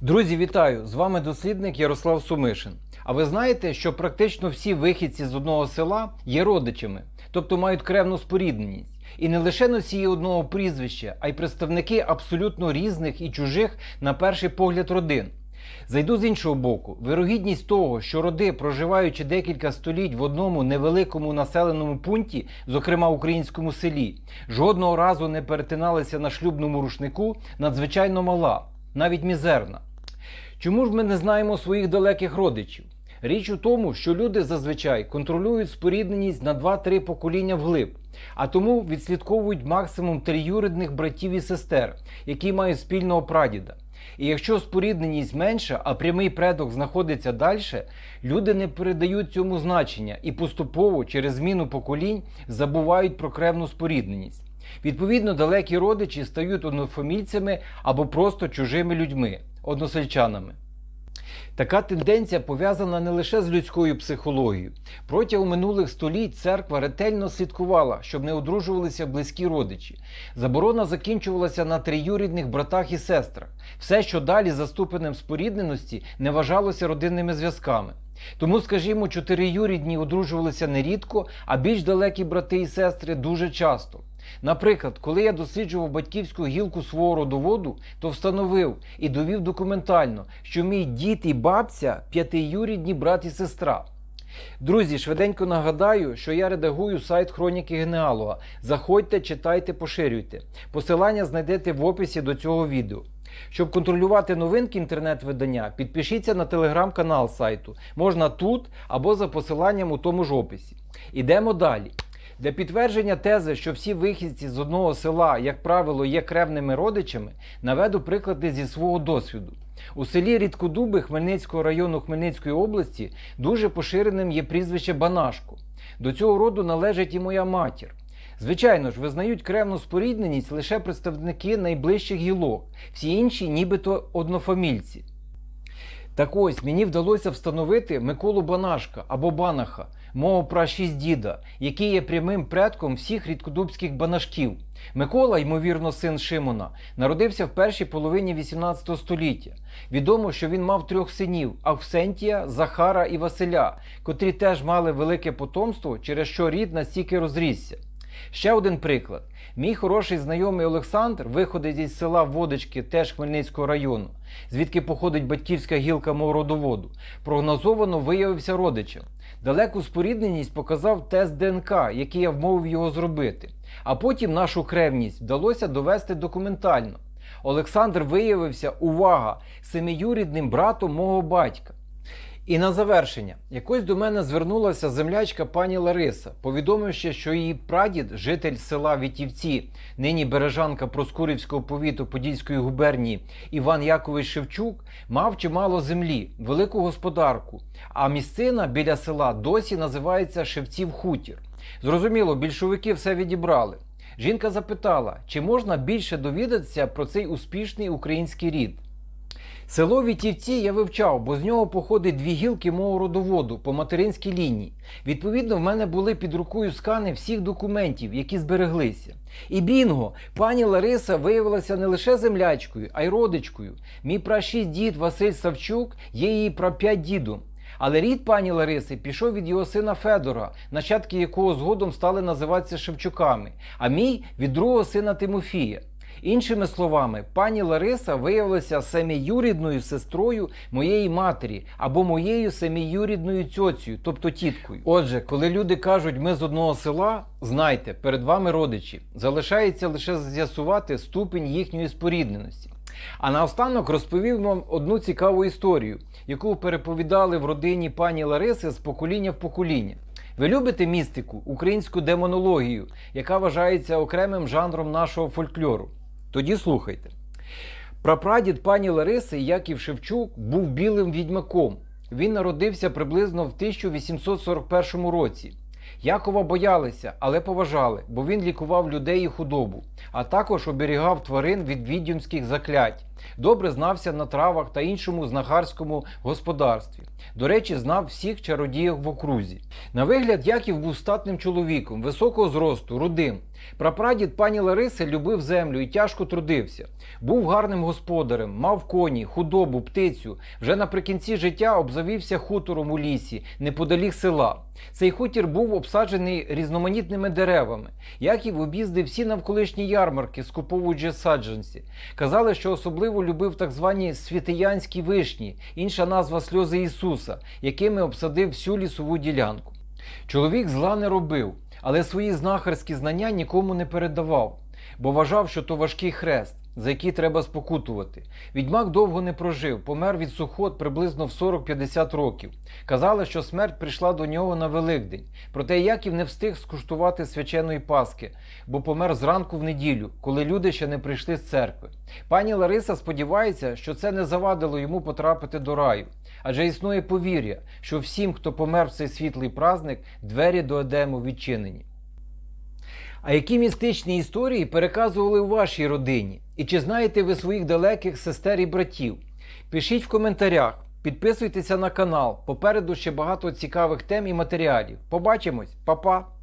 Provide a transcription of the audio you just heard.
Друзі, вітаю! З вами дослідник Ярослав Сумишин. А ви знаєте, що практично всі вихідці з одного села є родичами, тобто мають кревну спорідненість. І не лише носії одного прізвища, а й представники абсолютно різних і чужих на перший погляд родин. Зайду з іншого боку, вирогідність того, що роди, проживаючи декілька століть в одному невеликому населеному пункті, зокрема українському селі, жодного разу не перетиналися на шлюбному рушнику, надзвичайно мала, навіть мізерна. Чому ж ми не знаємо своїх далеких родичів? Річ у тому, що люди зазвичай контролюють спорідненість на 2-3 покоління вглиб, а тому відслідковують максимум триюридних братів і сестер, які мають спільного прадіда. І якщо спорідненість менша, а прямий предок знаходиться далі, люди не передають цьому значення і поступово через зміну поколінь забувають про кревну спорідненість. Відповідно, далекі родичі стають однофамільцями або просто чужими людьми, односельчанами. Така тенденція пов'язана не лише з людською психологією. Протягом минулих століть церква ретельно слідкувала, щоб не одружувалися близькі родичі. Заборона закінчувалася на триюрідних братах і сестрах. Все, що далі за ступенем спорідненості, не вважалося родинними зв'язками. Тому, скажімо, чотириюрідні одружувалися нерідко, а більш далекі брати і сестри дуже часто. Наприклад, коли я досліджував батьківську гілку свого родоводу, то встановив і довів документально, що мій дід і бабця п'ятиюрідні брат і сестра. Друзі, швиденько нагадаю, що я редагую сайт Хроніки Генеалога. Заходьте, читайте, поширюйте. Посилання знайдете в описі до цього відео. Щоб контролювати новинки інтернет-видання, підпишіться на телеграм-канал сайту. Можна тут або за посиланням у тому ж описі. Ідемо далі. Для підтвердження тези, що всі вихідці з одного села, як правило, є кревними родичами, наведу приклади зі свого досвіду. У селі Рідкодуби Хмельницького району Хмельницької області дуже поширеним є прізвище Банашко. До цього роду належить і моя матір. Звичайно ж, визнають кревну спорідненість лише представники найближчих гілок, всі інші нібито однофамільці. Так ось мені вдалося встановити Миколу Банашка або Банаха, мого пращість діда, який є прямим предком всіх рідкодубських банашків. Микола, ймовірно, син Шимона, народився в першій половині 18 століття. Відомо, що він мав трьох синів: Авсентія, Захара і Василя, котрі теж мали велике потомство, через що рід настільки розрісся. Ще один приклад. Мій хороший знайомий Олександр виходить із села Водички, теж Хмельницького району, звідки походить батьківська гілка мого родоводу, прогнозовано виявився родичем. Далеку спорідненість показав тест ДНК, який я вмовив його зробити. А потім нашу кревність вдалося довести документально. Олександр виявився, увага, семиюрідним братом мого батька. І на завершення, якось до мене звернулася землячка пані Лариса, повідомивши, що її прадід, житель села Вітівці, нині бережанка Проскурівського повіту Подільської губернії Іван Якович Шевчук, мав чимало землі, велику господарку. А місцина біля села досі називається Шевців Хутір. Зрозуміло, більшовики все відібрали. Жінка запитала, чи можна більше довідатися про цей успішний український рід. Село Вітівці я вивчав, бо з нього походить дві гілки мого родоводу по материнській лінії. Відповідно, в мене були під рукою скани всіх документів, які збереглися. І бінго, пані Лариса виявилася не лише землячкою, а й родичкою. Мій пращість дід Василь Савчук є її прап'ять дідом. Але рід пані Лариси пішов від його сина Федора, нащадки якого згодом стали називатися Шевчуками, а мій від другого сина Тимофія. Іншими словами, пані Лариса виявилася семиюрідною сестрою моєї матері або моєю семиюрідною цьоцею, тобто тіткою. Отже, коли люди кажуть, ми з одного села, знайте, перед вами родичі. Залишається лише з'ясувати ступінь їхньої спорідненості. А наостанок розповів вам одну цікаву історію, яку переповідали в родині пані Лариси з покоління в покоління. Ви любите містику, українську демонологію, яка вважається окремим жанром нашого фольклору? Тоді слухайте. Прапрадід пані Лариси Яків Шевчук був білим відьмаком. Він народився приблизно в 1841 році. Якова боялися, але поважали, бо він лікував людей і худобу, а також оберігав тварин від відьомських заклять. Добре знався на травах та іншому знахарському господарстві. До речі, знав всіх чародіїв в окрузі. На вигляд, Яків був статним чоловіком, високого зросту, рудим. Прапрадід пані Лариси любив землю і тяжко трудився. Був гарним господарем, мав коні, худобу, птицю. Вже наприкінці життя обзавівся хутором у лісі, неподалік села. Цей хутір був обсаджений різноманітними деревами. Яків об'їздив всі навколишні ярмарки, скуповуючи саджанці. Казали, що особливо любив так звані світиянські вишні, інша назва сльози Ісуса, якими обсадив всю лісову ділянку. Чоловік зла не робив, але свої знахарські знання нікому не передавав, бо вважав, що то важкий хрест, за який треба спокутувати. Відьмак довго не прожив, помер від сухот приблизно в 40-50 років. Казали, що смерть прийшла до нього на Великдень. Проте Яків не встиг скуштувати свяченої Паски, бо помер зранку в неділю, коли люди ще не прийшли з церкви. Пані Лариса сподівається, що це не завадило йому потрапити до раю. Адже існує повір'я, що всім, хто помер в цей світлий праздник, двері до Едему відчинені. А які містичні історії переказували у вашій родині? І чи знаєте ви своїх далеких сестер і братів? Пишіть в коментарях, підписуйтеся на канал. Попереду ще багато цікавих тем і матеріалів. Побачимось, Па-па!